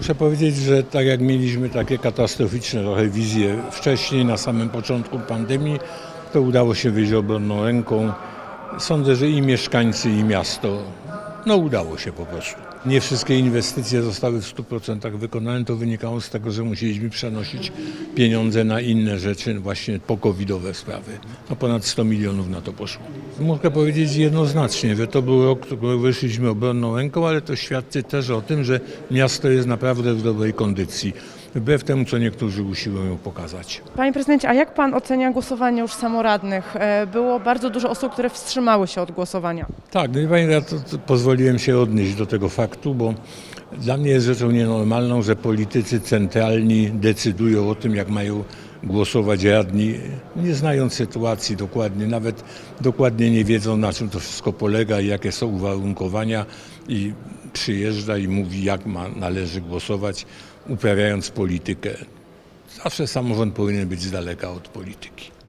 Muszę powiedzieć, że tak jak mieliśmy takie katastroficzne trochę wizje wcześniej, na samym początku pandemii, to udało się wyjść obronną ręką. Sądzę, że i mieszkańcy, i miasto, no udało się po prostu. Nie wszystkie inwestycje zostały w 100% wykonane. To wynikało z tego, że musieliśmy przenosić pieniądze na inne rzeczy, właśnie pokowidowe sprawy. No ponad 100 milionów na to poszło. Mogę powiedzieć jednoznacznie, że to był rok, w którym wyszliśmy obronną ręką, ale to świadczy też o tym, że miasto jest naprawdę w dobrej kondycji. Wbrew temu, co niektórzy usiłują pokazać. Panie prezydencie, a jak pan ocenia głosowanie już samoradnych? E, Było bardzo dużo osób, które wstrzymały się od głosowania. Tak, no i pani, ja to, to pozwoliłem się odnieść do tego faktu, bo dla mnie jest rzeczą nienormalną, że politycy centralni decydują o tym, jak mają głosować radni, nie znając sytuacji dokładnie, nawet dokładnie nie wiedzą, na czym to wszystko polega i jakie są uwarunkowania i przyjeżdża i mówi, jak ma, należy głosować, uprawiając politykę. Zawsze samorząd powinien być z daleka od polityki.